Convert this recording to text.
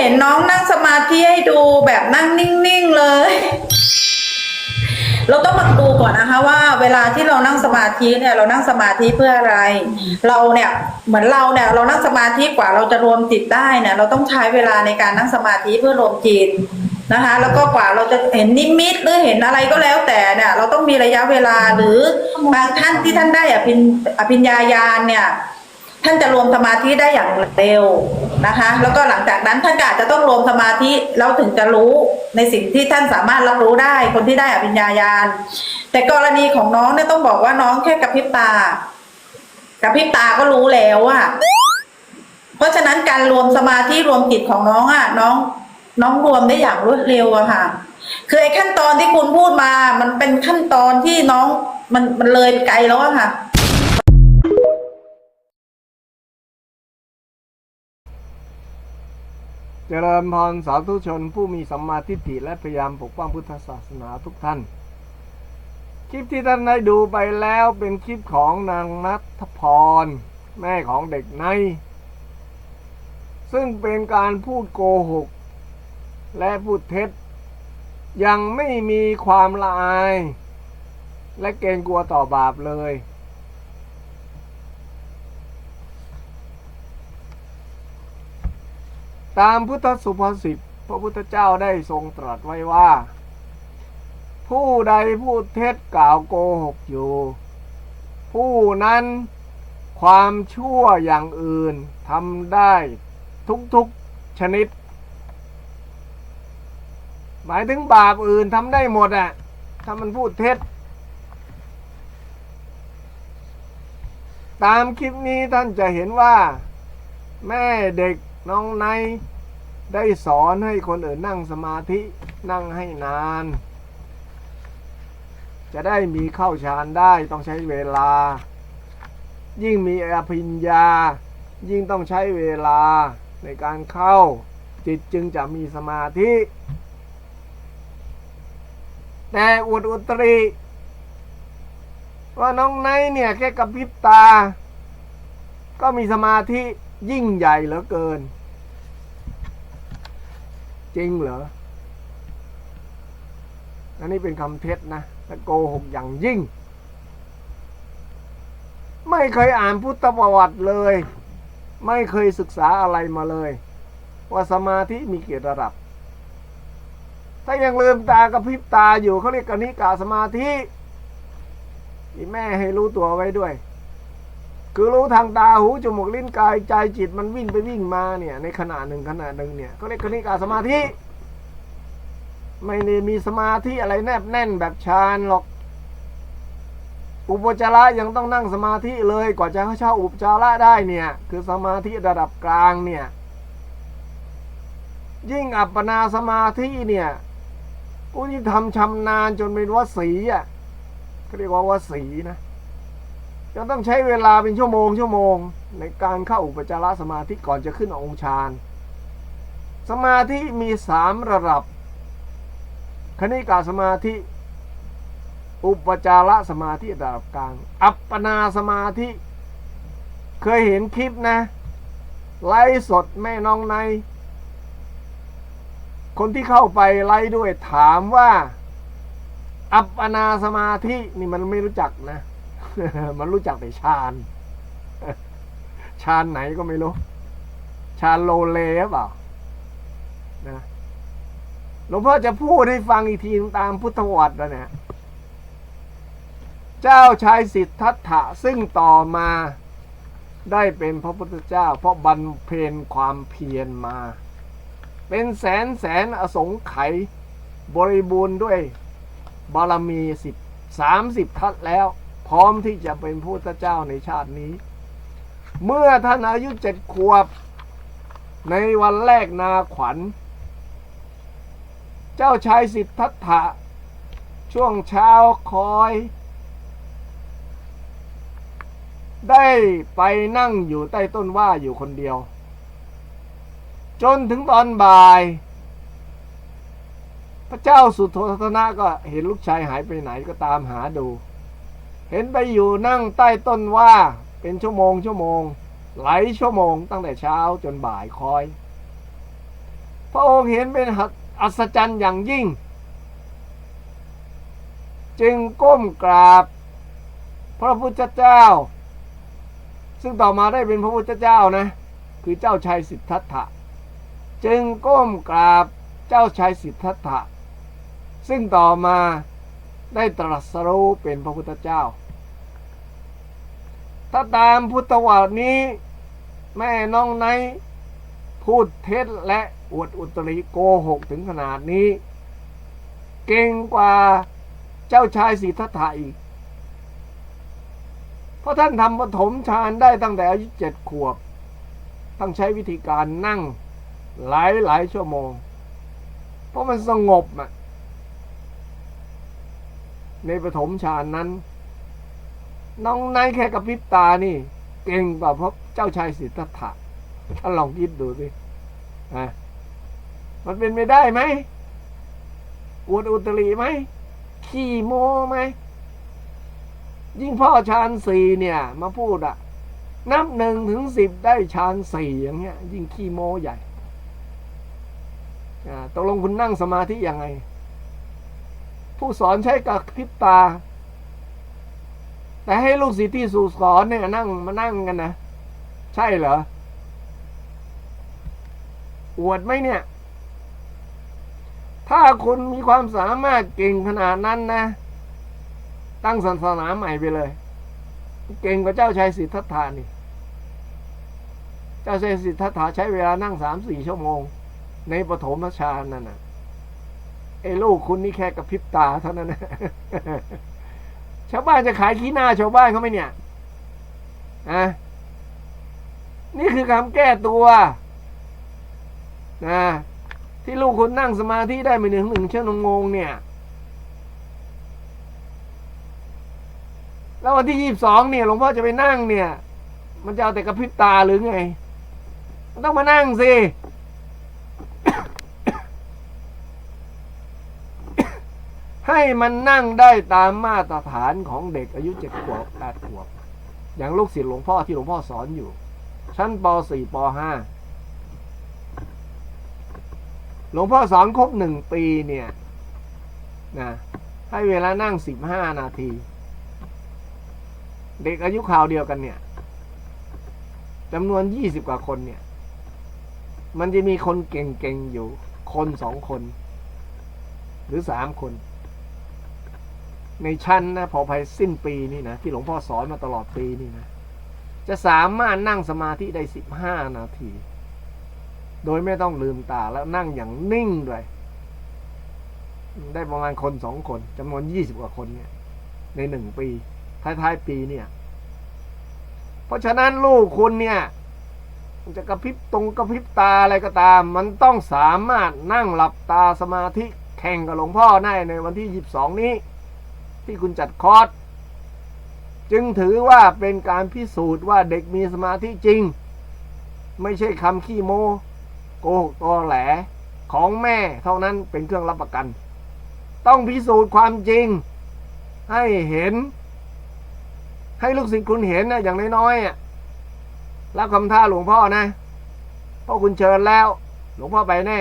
เห็นน้องนั่งสมาธิให้ดูแบบนั่งนิ่งๆเลย เราต้องมาดูก่อนนะคะ ว่า เวลาที่เรานั่งสมาธิเนี่ย เรานั่งสมาธิเพื่ออะไร เราเนี่ยเหมือนเราเนี่ย เรานั่งสมาธิกว่าเราจะรวมจิตได้เนี่ย เราต้องใช้เวลาในการนั่งสมาธิเพื่อรวมจิตนะคะ แล้วก็กว่าเราจะเห็นนิมิตหรือเห็นอะไรก็แล้วแต่เนี่ย เราต้องมีระยะเวลาหรือบางท่านที่ท่านได้อภิญอภิญญาญาณเนี่ย ท่านจะรวมสมาธิได้อย่างเร็ว นะคะ แล้วก็หลังจากนั้นท่านก็อาจจะต้องรวมสมาธิแล้วถึงจะรู้ในสิ่งที่ท่านสามารถรับรู้ได้คนที่ได้อภิญญาญาณ แต่กรณีของน้องเนี่ยต้องบอกว่าน้องแค่กระพริบตา กระพริบตาก็รู้แล้วอะเพราะฉะนั้นการรวมสมาธิรวมจิตของน้องอะน้อง น้องรวมได้อย่างรวดเร็วอะค่ะคือไอ้ขั้นตอนที่คุณพูดมา มันเป็นขั้นตอนที่น้องมันมันเลยไปไกลแล้วอะค่ะ เจริญพรสาธุชนผู้มีสัมมาทิฏฐิและพยายามปกป้องพุทธศาสนาทุกท่าน คลิปที่ท่านได้ดูไปแล้วเป็นคลิปของนางนัทพร แม่ของเด็กใน ซึ่งเป็นการพูดโกหก และพูดเท็จ ยังไม่มีความละอาย และเกรงกลัวต่อบาปเลย ตามพุทธสุภาษิตพระพุทธเจ้าได้ทรงตรัสไว้ว่า ผู้ใดพูดเท็จกล่าวโกหกอยู่ ผู้นั้นความชั่วอย่างอื่นทำได้ทุกๆชนิด หมายถึงบาปอื่นทำได้หมดอะถ้ามันพูดเท็จ ตามคลิปนี้ท่านจะเห็นว่า แม่เด็ก น้องไนได้สอนให้คนอื่นนั่งสมาธินั่งให้นาน จะได้มีเข้าฌานได้ต้องใช้เวลา ยิ่งมีอภิญญา ยิ่งต้องใช้เวลาในการเข้า จิตจึงจะมีสมาธิ แต่อุดอุตริ ว่าน้องไนเนี่ยแค่กระพริบตา ก็มีสมาธิ ยิ่งใหญ่เหลือเกิน จริงเหรออันนี้เป็นคำเท็จนะและโกหกอย่างยิ่ง ไม่เคยอ่านพุทธประวัติเลย ไม่เคยศึกษาอะไรมาเลย ว่าสมาธิมีกี่ระดับ ถ้ายังลืมตากระพริบตาอยู่เขาเรียกกนิกาสมาธิที่แม่ให้รู้ตัวไว้ด้วย คือรู้ทางตาหูจมูกลิ้นกายใจจิตมันวิ่งไปวิ่งมาเนี่ย ในขณะหนึ่งขณะหนึ่งเนี่ยเขาเรียกคณิกาสมาธิไม่ได้มีสมาธิอะไรแนบแน่นแบบฌานหรอก อุปจาระยังต้องนั่งสมาธิเลยกว่าจะเข้าเช่าอุปจาระได้เนี่ย คือสมาธิระดับกลางเนี่ย ยิ่งอัปปนาสมาธิเนี่ยผู้ที่ทำชำนาญจนเป็นวสีอะเขาเรียกว่าวสีนะ จะต้องใช้เวลาเป็นชั่วโมงชั่วโมง ในการเข้าอุปจารสมาธิก่อนจะขึ้นองค์ฌานสมาธิมีสามระดับ คณิกาสมาธิ อุปจารสมาธิระดับกลาง อัปปนาสมาธิ เคยเห็นคลิปนะ ไลฟ์สดแม่น้องใน คนที่เข้าไปไลฟ์ด้วยถามว่า อัปปนาสมาธินี่มันไม่รู้จักนะ มันรู้จักแต่ฌานฌานไหนก็ไม่รู้ฌานโลเลหรือเปล่านะหลวงพ่อจะพูดให้ฟังอีกทีตามพุทธวัตรนะเนี่ยเจ้าชายสิทธัตถะซึ่งต่อมาได้เป็นพระพุทธเจ้า เพราะบรรเพนความเพียรมา เป็นแสนแสนอสงไขยบริบูรณ์ด้วยบารมีสิบสามสิบทัศแล้ว พร้อมที่จะเป็นพุทธเจ้าในชาตินี้ เมื่อท่านอายุเจ็ดขวบ ในวันแรกนาขวัญ เจ้าชายสิทธัตถะช่วงเช้าคอย ได้ไปนั่งอยู่ใต้ต้นว่าอยู่คนเดียว จนถึงตอนบ่าย พระเจ้าสุโธทนะก็เห็นลูกชายหายไปไหนก็ตามหาดู เห็นไปอยู่นั่งใต้ต้นว่าเป็นชั่วโมงชั่วโมง หลายชั่วโมงตั้งแต่เช้าจนบ่ายคอย พระองค์เห็นเป็นอัศจรรย์อย่างยิ่ง จึงก้มกราบ พระพุทธเจ้า ซึ่งต่อมาได้เป็นพระพุทธเจ้านะ คือเจ้าชายสิทธัตถะจึงก้มกราบเจ้าชายสิทธัตถะซึ่งต่อมาได้ตรัสรู้เป็นพระพุทธเจ้า ถ้าตามพุทธวาทนี้ แม่น้องไนพูดเท็จและอวดอุตริโกหกถึงขนาดนี้ เก่งกว่าเจ้าชายสิทธัตถะอีก เพราะท่านทำปฐมฌานได้ตั้งแต่อายุเจ็ดขวบต้องใช้วิธีการนั่งหลายหลายชั่วโมง เพราะมันสงบอะในปฐมฌานนั้น น้องนายแค่กับพริบตานี่ เก่งกว่าพระเจ้าชายสิทธัตถะท่าลองคิดดูสิอะมันเป็นไม่ได้ไหมอวดอุตริไหม ขี้โม้ไหม ยิ่งพ่อฌานสี่เนี่ย มาพูดอะนับหนึ่งถึงสิบได้ฌานสี่อย่างเงี้ย ยิ่งขี้โม้ใหญ่ตกลงคุณนั่งสมาธิยังไง ผู้สอนใช้กับพริบตา แต่ให้ลูกศิษย์ที่สู่สอนเนี่ยนั่งมานั่งกันนะ ใช่เหรอ อวดไหมเนี่ย ถ้าคุณมีความสามารถเก่งขนาดนั้นนะ ตั้งศาสนาใหม่ไปเลย เก่งกว่าเจ้าชายสิทธัตถานี่ เจ้าชายสิทธัตถาใช้เวลานั่งสามสี่ชั่วโมง ในปฐมฌานนั่นน่ะไอ้ลูกคุณนี่แค่กระพริบตาเท่านั้นนะ ชาวบ้านจะขายขี้หน้าชาวบ้านเขาไหมเนี่ยอะนี่คือคำแก้ตัวนะที่ลูกคุณนั่งสมาธิได้ไม่ถึงหนึ่งชั่วโมงเนี่ย แล้ววันที่ยี่สิบสองเนี่ยหลวงพ่อจะไปนั่งเนี่ย มันจะเอาแต่กระพริบตาหรือไง มันต้องมานั่งสิ ให้มันนั่งได้ตามมาตรฐานของเด็กอายุเจ็ดขวบแปดขวบ อย่างลูกศิษย์หลวงพ่อที่หลวงพ่อสอนอยู่ ชั้นปสี่ปห้าหลวงพ่อสอนครบหนึ่งปีเนี่ยนะให้เวลานั่งสิบห้านาที เด็กอายุข่าวเดียวกันเนี่ยจำนวนยี่สิบกว่าคนเนี่ย มันจะมีคนเก่งๆอยู่ คนสองคน หรือสามคน ในชั้นนะพอภายสิ้นปีนี่นะที่หลวงพ่อสอนมาตลอดปีนี่นะจะสามารถนั่งสมาธิได้สิบห้านาที โดยไม่ต้องลืมตาแล้วนั่งอย่างนิ่งด้วย ได้ประมาณคนสองคนจำนวนยี่สิบกว่าคนเนี่ย ในหนึ่งปี ท้ายๆปีเนี่ย เพราะฉะนั้นลูกคุณเนี่ยมันจะกระพริบตรงกระพริบตาอะไรก็ตาม มันต้องสามารถนั่งหลับตาสมาธิแข่งกับหลวงพ่อได้ในวันที่ยีิบสองนี้ ที่คุณจัดคอร์สจึงถือว่าเป็นการพิสูจน์ว่าเด็กมีสมาธิจริง ไม่ใช่คำขี้โมโกหกตอแหลของแม่เท่านั้นเป็นเครื่องรับประกัน ต้องพิสูจน์ความจริง ให้เห็น ให้ลูกศิษย์คุณเห็นนะอย่างน้อยๆรับคำท่าหลวงพ่อนะพ่อคุณเชิญแล้ว หลวงพ่อไปแน่